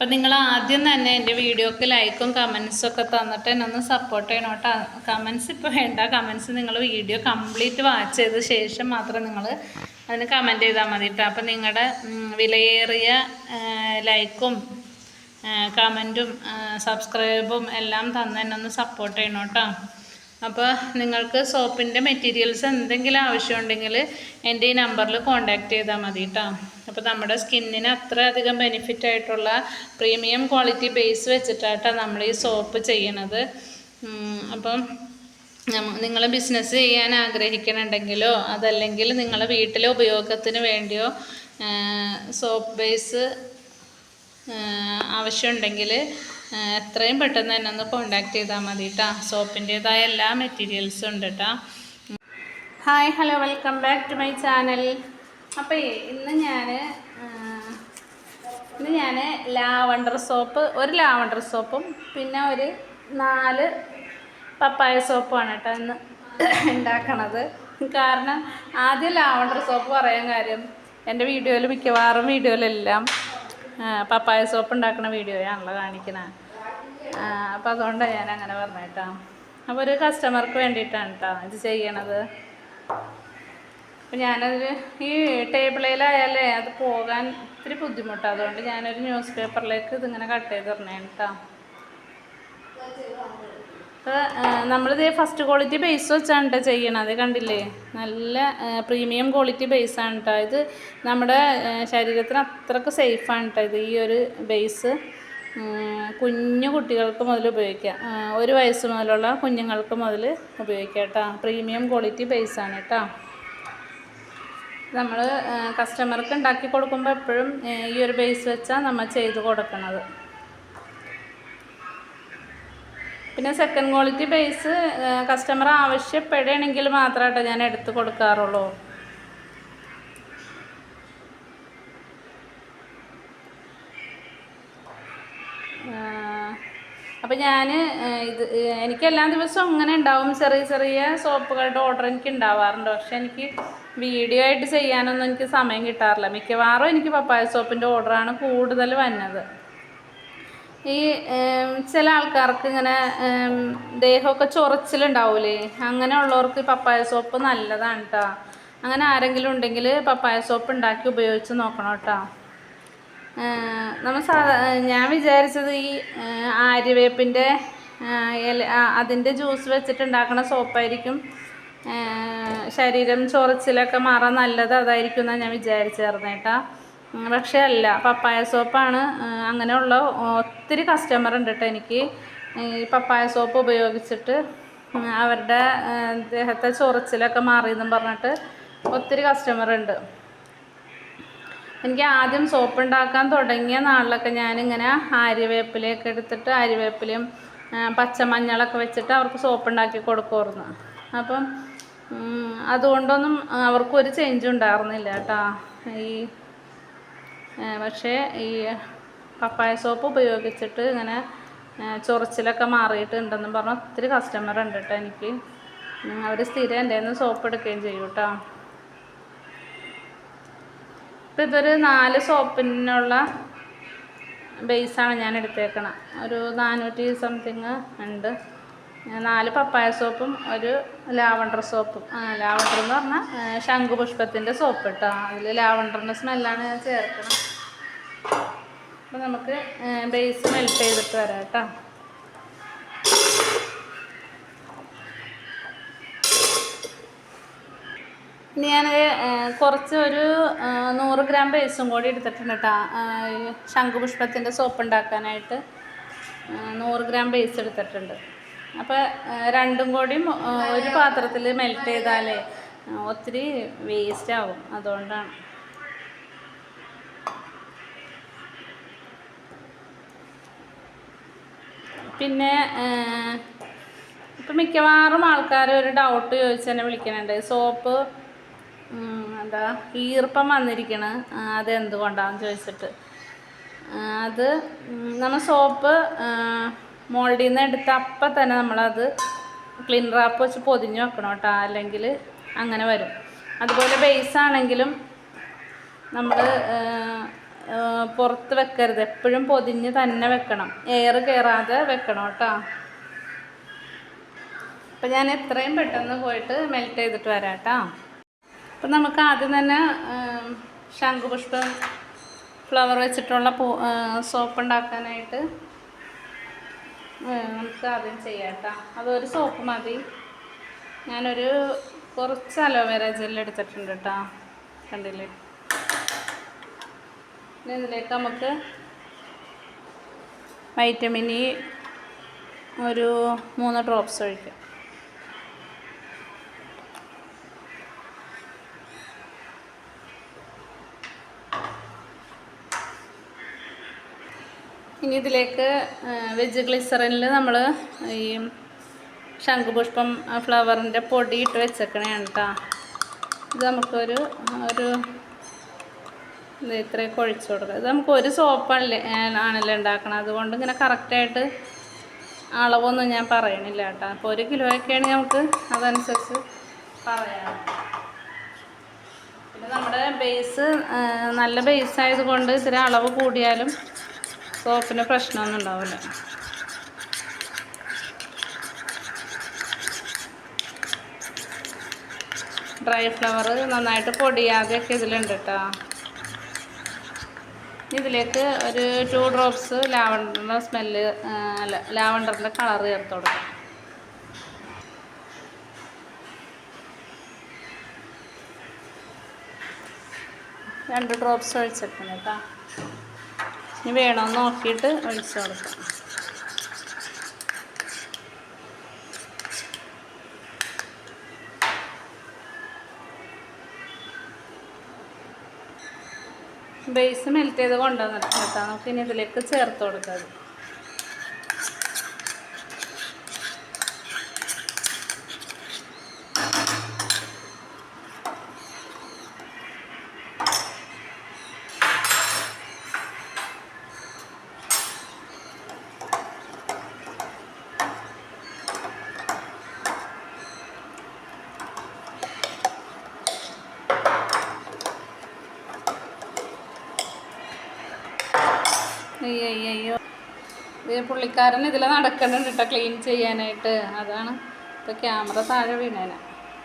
അപ്പം നിങ്ങൾ ആദ്യം തന്നെ എന്റെ വീഡിയോക്ക് ലൈക്കും കമൻസും ഒക്കെ തന്നിട്ട് എന്നെ ഒന്ന് സപ്പോർട്ട് ചെയ്യണം കേട്ടോ. കമൻസ് ഇപ്പോൾ വേണ്ട. കമൻസ് നിങ്ങൾ വീഡിയോ കംപ്ലീറ്റ് വാച്ച് ചെയ്ത ശേഷം മാത്രം നിങ്ങൾ അതിന് കമന്റ് ചെയ്താൽ മതി കേട്ടോ. അപ്പം നിങ്ങളുടെ വിലയേറിയ ലൈക്കും കമന്റും സബ്സ്ക്രൈബും എല്ലാം തന്ന് എന്നെ ഒന്ന് സപ്പോർട്ട് ചെയ്യണം കേട്ടോ. അപ്പോൾ നിങ്ങൾക്ക് സോപ്പിന്റെ മെറ്റീരിയൽസ് എന്തെങ്കിലും ആവശ്യമുണ്ടെങ്കിൽ എന്റെ ഈ നമ്പറിൽ കോൺടാക്റ്റ് ചെയ്താൽ മതി കേട്ടോ അപ്പോൾ നമ്മുടെ സ്കിന്നിന് അത്രയധികം ബെനിഫിറ്റ് ആയിട്ടുള്ള പ്രീമിയം ക്വാളിറ്റി ബേസ് വെച്ചിട്ടാട്ടോ നമ്മൾ ഈ സോപ്പ് ചെയ്യണത്. അപ്പം നിങ്ങൾ ബിസിനസ് ചെയ്യാൻ ആഗ്രഹിക്കണുണ്ടെങ്കിലോ അതല്ലെങ്കിൽ നിങ്ങൾ വീട്ടിലെ ഉപയോഗത്തിന് വേണ്ടിയോ സോപ്പ് ബേസ് ആവശ്യമുണ്ടെങ്കിൽ എത്രയും പെട്ടെന്ന് തന്നെ ഒന്ന് കോണ്ടാക്ട് ചെയ്താൽ മതി കേട്ടോ സോപ്പിന്റേതായ എല്ലാ മെറ്റീരിയൽസും ഉണ്ട് കേട്ടോ hi hello welcome back to my channel അപ്പോൾ ഇന്ന് ഞാൻ ഇന്ന് ഞാൻ ലാവണ്ടർ സോപ്പ് ഒരു ലാവണ്ടർ സോപ്പും പിന്നെ ഒരു നാല് പപ്പായ സോപ്പുമാണ് കേട്ടോ ഇന്ന് ഉണ്ടാക്കണത് കാരണം ആദ്യം ലാവണ്ടർ സോപ്പ് പറയാൻ കാര്യം എന്റെ വീഡിയോയിൽ മിക്കവാറും വീഡിയോയിലെല്ലാം പപ്പായ സോപ്പ് ഉണ്ടാക്കുന്ന വീഡിയോയാണല്ലോ കാണിക്കുന്നത് അപ്പോൾ അതുകൊണ്ടാണ് ഞാൻ അങ്ങനെ പറഞ്ഞത് കേട്ടോ അപ്പോൾ ഒരു കസ്റ്റമർക്ക് വേണ്ടിയിട്ടാണ് കേട്ടോ ഇത് ചെയ്യണത്. അപ്പം ഞാനതിൽ ഈ ടേബിളിലായാലേ അത് പോകാൻ ഇത്തിരി ബുദ്ധിമുട്ടാണ് അതുകൊണ്ട് ഞാനൊരു ന്യൂസ് പേപ്പറിലേക്ക് ഇതിങ്ങനെ കട്ട് ചെയ്ത് തരണേ കേട്ടോ അപ്പോൾ നമ്മളിത് ഫസ്റ്റ് ക്വാളിറ്റി ബേസ് വെച്ചാണ് കേട്ടോ ചെയ്യണത്. കണ്ടില്ലേ? നല്ല പ്രീമിയം ക്വാളിറ്റി ബേസാണ് കേട്ടോ ഇത് നമ്മുടെ ശരീരത്തിന് അത്രയ്ക്ക് സേഫാണ് കേട്ടോ ഇത് ഈ ഒരു ബേസ് കുഞ്ഞു കുട്ടികൾക്ക് മുതൽ ഉപയോഗിക്കാം. ഒരു വയസ്സ് മുതലുള്ള കുഞ്ഞുങ്ങൾക്ക് മുതൽ ഉപയോഗിക്കാം കേട്ടോ പ്രീമിയം ക്വാളിറ്റി ബേസാണ് കേട്ടോ നമ്മൾ കസ്റ്റമർക്ക് ഉണ്ടാക്കി കൊടുക്കുമ്പോൾ എപ്പോഴും ഈ ഒരു ബേസ് വെച്ചാൽ നമ്മൾ ചെയ്ത് കൊടുക്കണത്. പിന്നെ സെക്കൻഡ് ക്വാളിറ്റി ബേസ് കസ്റ്റമർ ആവശ്യപ്പെടുകയാണെങ്കിൽ മാത്രമായിട്ട് ഞാൻ എടുത്ത് കൊടുക്കാറുള്ളൂ. അപ്പം ഞാൻ ഇത് എനിക്ക് എല്ലാ ദിവസവും അങ്ങനെ ഉണ്ടാവും. ചെറിയ ചെറിയ സോപ്പുകളുടെ ഓർഡർ എനിക്ക് ഉണ്ടാവാറുണ്ട്. പക്ഷെ എനിക്ക് വീഡിയോ ആയിട്ട് ചെയ്യാനൊന്നും എനിക്ക് സമയം കിട്ടാറില്ല. മിക്കവാറും എനിക്ക് പപ്പായ സോപ്പിന്റെ ഓർഡറാണ് കൂടുതൽ വന്നത്. ഈ ചില ആൾക്കാർക്ക് ഇങ്ങനെ ദേഹമൊക്കെ ചൊറച്ചിലുണ്ടാവൂലേ? അങ്ങനെ ഉള്ളവർക്ക് പപ്പായ സോപ്പ് നല്ലതാണ് കേട്ടോ അങ്ങനെ ആരെങ്കിലും ഉണ്ടെങ്കിൽ പപ്പായ സോപ്പ് ഉണ്ടാക്കി ഉപയോഗിച്ച് നോക്കണം കേട്ടോ നമ്മൾ സാധാ ഞാൻ വിചാരിച്ചത് ഈ ആര്യവേപ്പിന്റെ ഇല അതിന്റെ ജ്യൂസ് വെച്ചിട്ടുണ്ടാക്കുന്ന സോപ്പായിരിക്കും ശരീരം ചൊറിച്ചിലൊക്കെ മാറാൻ നല്ലത് അതായിരിക്കും എന്നാണ് ഞാൻ വിചാരിച്ചേർന്നത് കേട്ടോ പക്ഷേ അല്ല. പപ്പായ സോപ്പാണ്. അങ്ങനെയുള്ള ഒത്തിരി കസ്റ്റമർ ഉണ്ട് കേട്ടോ എനിക്ക്. ഈ പപ്പായ സോപ്പ് ഉപയോഗിച്ചിട്ട്. അവരുടെ ദേഹത്തെ മാറി മാറിയെന്നും പറഞ്ഞിട്ട് ഒത്തിരി കസ്റ്റമർ ഉണ്ട്. എനിക്ക് ആദ്യം സോപ്പ് ഉണ്ടാക്കാൻ തുടങ്ങിയ നാളിലൊക്കെ ഞാനിങ്ങനെ ആര്യവേപ്പിലയൊക്കെ എടുത്തിട്ട് ആര്യവേപ്പിലയും പച്ചമഞ്ഞളൊക്കെ വെച്ചിട്ട് അവർക്ക് സോപ്പ് ഉണ്ടാക്കി കൊടുക്കുമായിരുന്നു. അപ്പം അതുകൊണ്ടൊന്നും അവർക്കൊരു ചേഞ്ച് ഉണ്ടായിരുന്നില്ല കേട്ടോ ഈ പക്ഷേ ഈ പപ്പായ സോപ്പ് ഉപയോഗിച്ചിട്ട് ഇങ്ങനെ ചൊറിച്ചിലൊക്കെ മാറിയിട്ടുണ്ടെന്നും പറഞ്ഞ് ഒത്തിരി കസ്റ്റമർ ഉണ്ട് കേട്ടോ എനിക്ക്. അവർ സ്ഥിരം എന്റെ നിന്ന് സോപ്പ് എടുക്കുകയും ചെയ്യും കേട്ടോ ഇപ്പം ഇതൊരു നാല് സോപ്പിനുള്ള ബേസാണ് ഞാൻ എടുത്തേക്കണം. ഒരു നാനൂറ്റി സംതിങ് ഉണ്ട്. നാല് പപ്പായ സോപ്പും ഒരു ലാവണ്ടർ സോപ്പും. ലാവണ്ടർ എന്ന് പറഞ്ഞാൽ ശംഖുപുഷ്പത്തിന്റെ സോപ്പ് കേട്ടോ. അതിൽ ലാവണ്ടറിന്റെ സ്മെല്ലാണ് ഞാൻ ചേർക്കണം. അപ്പം നമുക്ക് ബേസ് മെൽറ്റ് ചെയ്തിട്ട് വരാം കേട്ടോ. ഇനി ഞാൻ കുറച്ച് ഒരു നൂറ് ഗ്രാം ബേസും കൂടി എടുത്തിട്ടുണ്ട് കേട്ടോ. ശംഖുപുഷ്പത്തിന്റെ സോപ്പ് ഉണ്ടാക്കാനായിട്ട് നൂറ് ഗ്രാം ബേസ് എടുത്തിട്ടുണ്ട്. അപ്പോൾ രണ്ടും കൂടി ഒരു പാത്രത്തിൽ മെൽറ്റ് ചെയ്താലേ ഒത്തിരി വേസ്റ്റ് ആവും. അതുകൊണ്ടാണ്. പിന്നെ ഇപ്പം മിക്കവാറും ആൾക്കാർ ഒരു ഡൗട്ട് ചോദിച്ച് തന്നെ വിളിക്കുന്നുണ്ട് സോപ്പ് എന്താ ഈർപ്പം വന്നിരിക്കണ്. അത് എന്തുകൊണ്ടാന്ന് ചോദിച്ചിട്ട്. അത് നമ്മൾ സോപ്പ് മോൾഡിൽ നിന്ന് എടുത്ത് അപ്പം തന്നെ നമ്മളത് ക്ലീൻ റാപ്പ് വെച്ച് പൊതിഞ്ഞ് വെക്കണം കേട്ടോ. അല്ലെങ്കിൽ അങ്ങനെ വരും. അതുപോലെ ബേസ് ആണെങ്കിലും നമ്മൾ പുറത്ത് വെക്കരുത്. എപ്പോഴും പൊതിഞ്ഞ് തന്നെ വെക്കണം. എയർ കയറാതെ വെക്കണം കേട്ടോ. അപ്പം ഞാൻ എത്രയും പെട്ടെന്ന് പോയിട്ട് മെൽറ്റ് ചെയ്തിട്ട് വരാം കേട്ടോ. അപ്പം നമുക്ക് ആദ്യം തന്നെ ശംഖുപുഷ്പം ഫ്ലവർ വെച്ചിട്ടുള്ള പൂ സോപ്പ് ഉണ്ടാക്കാനായിട്ട് നമുക്ക് ആദ്യം ചെയ്യാം കേട്ടോ അതൊരു സോപ്പ് മതി. ഞാനൊരു കുറച്ച് അലോവേര ജെൽ എടുത്തിട്ടുണ്ട് കേട്ടോ കണ്ടില്ലേ? ഇതിലേക്ക് നമുക്ക് വൈറ്റമിൻ ഇ ഒരു മൂന്ന് ഡ്രോപ്സ് ഒഴിക്കാം. ഇനി ഇതിലേക്ക് വെജ് ഗ്ലിസറിനിൽ നമ്മൾ ഈ ശംഖുപുഷ്പം ഫ്ലവറിന്റെ പൊടി ഇട്ട് വെച്ചേക്കണേണ് കേട്ടോ ഇത് നമുക്കൊരു ഒരു ഇത് ഇത്രയൊക്കെ ഒഴിച്ചു കൊടുക്കുക ഇത് നമുക്ക് ഒരു സോപ്പല്ലേ ആണല്ലോ ഉണ്ടാക്കണം? അതുകൊണ്ട് ഇങ്ങനെ കറക്റ്റായിട്ട് അളവൊന്നും ഞാൻ പറയണില്ല കേട്ടോ അപ്പോൾ ഒരു കിലോയൊക്കെയാണ് നമുക്ക് അതനുസരിച്ച് പറയാം. പിന്നെ നമ്മുടെ ബേസ് നല്ല ബേസ് ആയതുകൊണ്ട് ഇത്തിരി അളവ് കൂടിയാലും സോപ്പിന് പ്രശ്നമൊന്നും ഉണ്ടാവില്ല. ഡ്രൈ ഫ്ലവർ നന്നായിട്ട് പൊടിയാതെയൊക്കെ ഇതിലുണ്ട് കേട്ടോ ഇതിലേക്ക് ഒരു ടു ഡ്രോപ്സ് ലാവണ്ടറിന്റെ സ്മെല്ല് അല്ല ലാവണ്ടറിന്റെ കളർ ചേർത്ത് കൊടുക്കാം. രണ്ട് ഡ്രോപ്സ് ഒഴിച്ചിട്ടുണ്ട് കേട്ടോ ഇനി വേണമെന്ന് നോക്കിയിട്ട് ഒഴിച്ചു കൊടുക്കാം. ബേസ് മെൽറ്റ് ചെയ്ത് കൊണ്ടുവന്നിട്ട് കേട്ടോ. നമുക്ക് ഇനി ഇതിലേക്ക് ചേർത്ത് കൊടുക്കാം. അയ്യോ ഇത് പുള്ളിക്കാരൻ ഇതിൽ നടക്കുന്നുണ്ട് കേട്ടോ ക്ലീൻ ചെയ്യാനായിട്ട്. അതാണ് ഇപ്പോൾ ക്യാമറ താഴെ വീണേനെ.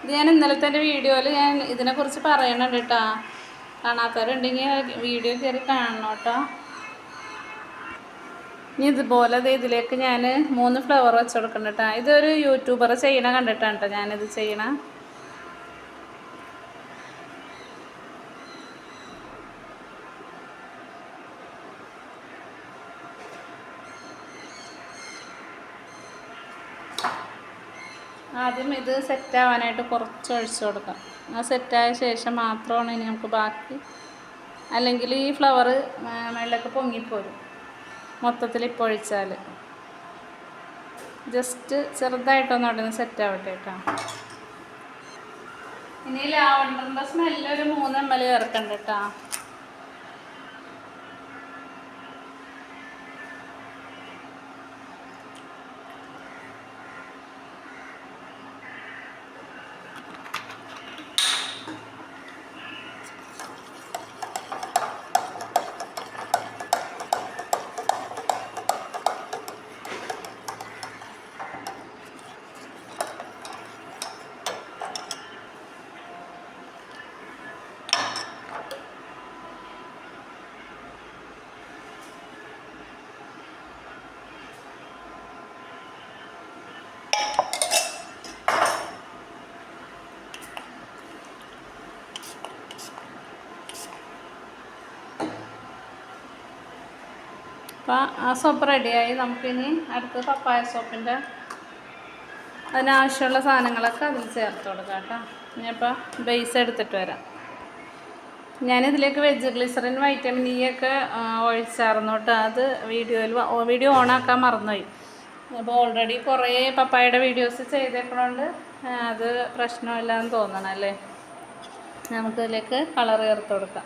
ഇത് ഞാൻ ഇന്നലത്തെ എന്റെ വീഡിയോയിൽ ഞാൻ ഇതിനെക്കുറിച്ച് പറയണുണ്ട് കേട്ടോ. കാണാത്തവരുണ്ടെങ്കിൽ വീഡിയോ കയറി കാണണം കേട്ടോ. ഇനി ഇതുപോലെ ഇതിലേക്ക് ഞാൻ മൂന്ന് ഫ്ലവർ വെച്ച് കൊടുക്കണം കേട്ടോ. ഇതൊരു യൂട്യൂബർ ചെയ്യണ കണ്ടിട്ടാണ് കേട്ടോ ഞാനിത് ചെയ്യണ. ആദ്യം ഇത് സെറ്റ് ആവാനായിട്ട് കുറച്ച് ഒഴിച്ചു കൊടുക്കാം. ആ സെറ്റായ ശേഷം മാത്രമാണ് ഇനി നമുക്ക് ബാക്കി. അല്ലെങ്കിൽ ഈ ഫ്ലവർ വെള്ളമൊക്കെ പൊങ്ങിപ്പോരും. മൊത്തത്തിൽ ഇപ്പോൾ ഒഴിച്ചാൽ. ജസ്റ്റ് ചെറുതായിട്ടൊന്ന് അവിടെ നിന്ന് സെറ്റ് ആവട്ടെ കേട്ടോ ഇനി ലാവണ്ടറിന്റെ സ്മെല്ലൊരു മൂന്ന് എം എൽ ചേർക്കണ്ട കേട്ടോ അപ്പോൾ ആ സോപ്പ് റെഡിയായി. നമുക്കിനി അടുത്ത് പപ്പായ സോപ്പിന്റെ അതിനാവശ്യമുള്ള സാധനങ്ങളൊക്കെ അതിൽ ചേർത്ത് കൊടുക്കാം കേട്ടോ. ഇനിയിപ്പോൾ ബേസ് എടുത്തിട്ട് വരാം. ഞാനിതിലേക്ക് വെജ് ഗ്ലിസറിൻ വൈറ്റമിൻ ഇ ഒക്കെ ഒഴിച്ചായിരുന്നു കേട്ടോ. അത് വീഡിയോയിൽ വീഡിയോ ഓണാക്കാൻ മറന്നുപോയി. അപ്പോൾ ഓൾറെഡി കുറേ പപ്പായയുടെ വീഡിയോസ് ചെയ്തേക്കണോണ്ട് അത് അത് പ്രശ്നമില്ലാന്ന് തോന്നണം അല്ലേ നമുക്കിതിലേക്ക് കളർ ചേർത്ത് കൊടുക്കാം.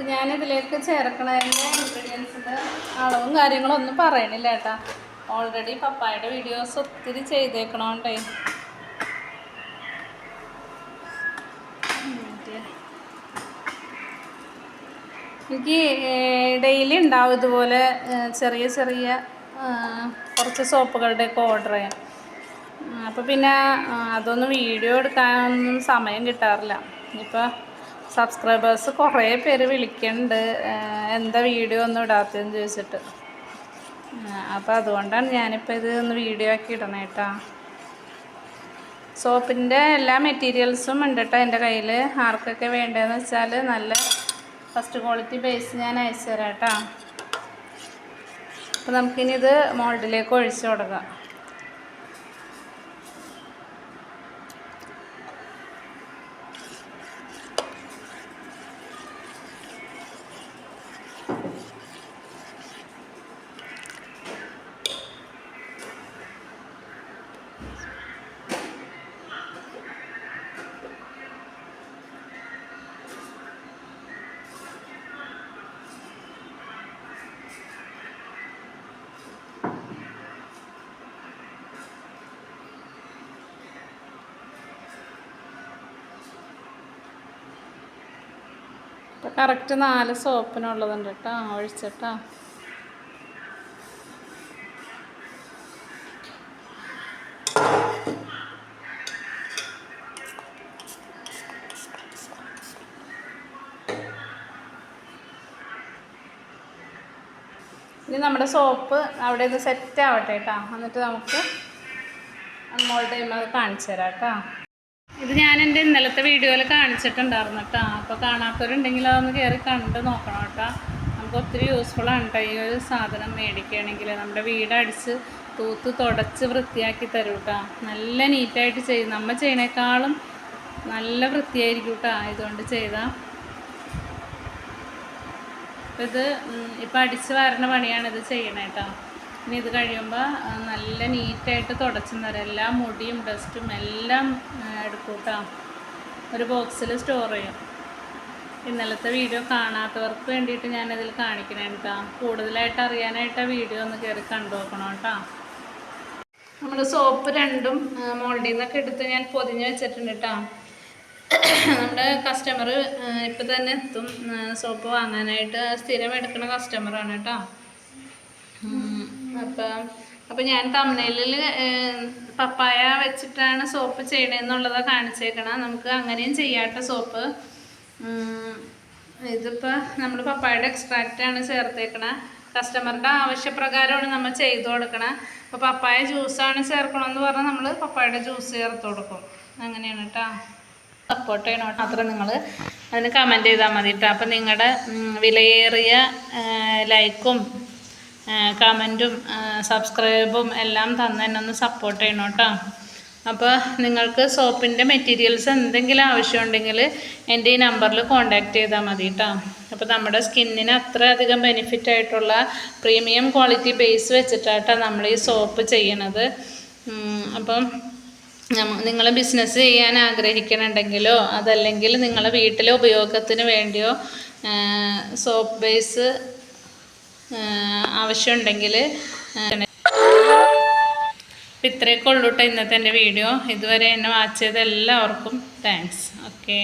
അപ്പം ഞാനിതിലേക്ക് ചേർക്കണതിന്റെ ഇൻഗ്രീഡിയൻസിന്റെ അളവും കാര്യങ്ങളും ഒന്നും പറയണില്ല കേട്ടാ. ഓൾറെഡി പപ്പായുടെ വീഡിയോസ് ഒത്തിരി ചെയ്തേക്കണോണ്ടേ. എനിക്ക് ഡെയിലി ഉണ്ടാവും ഇതുപോലെ ചെറിയ ചെറിയ കുറച്ച് സോപ്പുകളുടെയൊക്കെ ഓർഡർ ചെയ്യാം. അപ്പോൾ പിന്നെ അതൊന്നും വീഡിയോ എടുക്കാനൊന്നും സമയം കിട്ടാറില്ല. ഇപ്പോൾ സബ്സ്ക്രൈബേഴ്സ് കുറേ പേര് വിളിക്കുന്നുണ്ട് എന്താ വീഡിയോ ഒന്നും ഇടാത്തതെന്ന് ചോദിച്ചിട്ട്. അപ്പോൾ അതുകൊണ്ടാണ് ഞാനിപ്പോൾ ഇത് ഒന്ന് വീഡിയോ ആക്കി ഇടണേ കേട്ടോ സോപ്പിന്റെ എല്ലാ മെറ്റീരിയൽസും ഉണ്ട് കേട്ടോ എന്റെ കയ്യിൽ ആർക്കൊക്കെ വേണ്ടതെന്ന് വെച്ചാൽ നല്ല ഫസ്റ്റ് ക്വാളിറ്റി ബേസ് ഞാൻ അയച്ചു തരാം കേട്ടോ അപ്പോൾ നമുക്കിനി ഇത് മോൾഡിലേക്ക് ഒഴിച്ചു കൊടുക്കാം ഇപ്പോൾ കറക്റ്റ് നാല് സോപ്പിനുള്ളതുണ്ട് കേട്ടോ ഒഴിച്ചിട്ടോ. ഇനി നമ്മുടെ സോപ്പ് അവിടെ ഇത് സെറ്റ് ആവട്ടെ കേട്ടോ. എന്നിട്ട് നമുക്ക് അമ്മോളുടെ കാണിച്ചു തരാം കേട്ടോ. ഇത് ഞാൻ എന്റെ ഇന്നലത്തെ വീഡിയോയിൽ കാണിച്ചിട്ടുണ്ടായിരുന്നു കേട്ടോ. അപ്പോൾ കാണാത്തവരുണ്ടെങ്കിൽ അതൊന്ന് കയറി കണ്ട് നോക്കണം കേട്ടോ. നമുക്ക് ഒത്തിരി യൂസ്ഫുള്ളാണ് കേട്ടോ. ഈ ഒരു സാധനം മേടിക്കുകയാണെങ്കിൽ നമ്മുടെ വീടടിച്ച് തൂത്ത് തുടച്ച് വൃത്തിയാക്കി തരും കേട്ടോ. നല്ല നീറ്റായിട്ട് ചെയ്യും. നമ്മൾ ചെയ്യണേക്കാളും നല്ല വൃത്തിയായിരിക്കും കേട്ടോ ഇതുകൊണ്ട് ചെയ്താൽ ഇത് ഇപ്പം അടിച്ച് വാരണ പണിയാണ് ഇത് ചെയ്യണേ ഇനി ഇത് കഴിയുമ്പോൾ നല്ല നീറ്റായിട്ട് തുടച്ചെന്ന് തരാം എല്ലാ മുടിയും ഡസ്റ്റും എല്ലാം എടുക്കൂട്ടാം. ഒരു ബോക്സിൽ സ്റ്റോർ ചെയ്യും. ഇന്നലത്തെ വീഡിയോ കാണാത്തവർക്ക് വേണ്ടിയിട്ട് ഞാനതിൽ കാണിക്കണേ കേട്ടോ കൂടുതലായിട്ട് അറിയാനായിട്ട് ആ വീഡിയോ ഒന്ന് കയറി കണ്ടു നോക്കണം കേട്ടോ നമ്മൾ സോപ്പ് രണ്ടും മോൾഡിൽ നിന്നൊക്കെ എടുത്ത് ഞാൻ പൊതിഞ്ഞ് വെച്ചിട്ടുണ്ട് കേട്ടോ നമ്മുടെ കസ്റ്റമർ ഇപ്പം തന്നെ എത്തും സോപ്പ് വാങ്ങാനായിട്ട് സ്ഥിരം എടുക്കുന്ന കസ്റ്റമറാണ് കേട്ടോ അപ്പം അപ്പം ഞാൻ തമിഴിൽ പപ്പായ വെച്ചിട്ടാണ് സോപ്പ് ചെയ്യണമെന്നുള്ളത് കാണിച്ചേക്കണം. നമുക്ക് അങ്ങനെയും ചെയ്യാട്ട സോപ്പ് ഇതിപ്പോൾ നമ്മൾ പപ്പായയുടെ എക്സ്ട്രാക്റ്റ് ആണ് ചേർത്തേക്കണ. കസ്റ്റമറുടെ ആവശ്യപ്രകാരമാണ് നമ്മൾ ചെയ്തു കൊടുക്കണം. അപ്പോൾ പപ്പായ ജ്യൂസാണ് ചേർക്കണമെന്ന് പറഞ്ഞാൽ നമ്മൾ പപ്പായയുടെ ജ്യൂസ് ചേർത്ത് കൊടുക്കും. അങ്ങനെയാണ് കേട്ടോ സപ്പോർട്ട് ചെയ്യണം മാത്രം നിങ്ങൾ അതിന് കമന്റ് ചെയ്താൽ മതി കേട്ടോ അപ്പം നിങ്ങളുടെ വിലയേറിയ ലൈക്കും കമന്റും സബ്സ്ക്രൈബും എല്ലാം തന്നെ ഒന്ന് സപ്പോർട്ട് ചെയ്യണം കേട്ടോ. അപ്പോൾ നിങ്ങൾക്ക് സോപ്പിന്റെ മെറ്റീരിയൽസ് എന്തെങ്കിലും ആവശ്യമുണ്ടെങ്കിൽ എന്റെ ഈ നമ്പറിൽ കോൺടാക്റ്റ് ചെയ്താൽ മതി കേട്ടോ. അപ്പോൾ നമ്മുടെ സ്കിന്നിന് അത്രയധികം ബെനിഫിറ്റ് ആയിട്ടുള്ള പ്രീമിയം ക്വാളിറ്റി ബേസ് വെച്ചിട്ടാട്ടോ നമ്മൾ ഈ സോപ്പ് ചെയ്യണത്. അപ്പം നിങ്ങൾ ബിസിനസ് ചെയ്യാൻ ആഗ്രഹിക്കണുണ്ടെങ്കിലോ അതല്ലെങ്കിൽ നിങ്ങളെ വീട്ടിലെ ഉപയോഗത്തിന് വേണ്ടിയോ സോപ്പ് ബേസ് ആവശ്യമുണ്ടെങ്കിൽ ഇത്രയൊക്കെ ഉള്ളൂ കേട്ടോ ഇന്നത്തെ എന്റെ വീഡിയോ. ഇതുവരെ എന്നെ വാച്ച് ചെയ്ത എല്ലാവർക്കും താങ്ക്സ് ഓക്കേ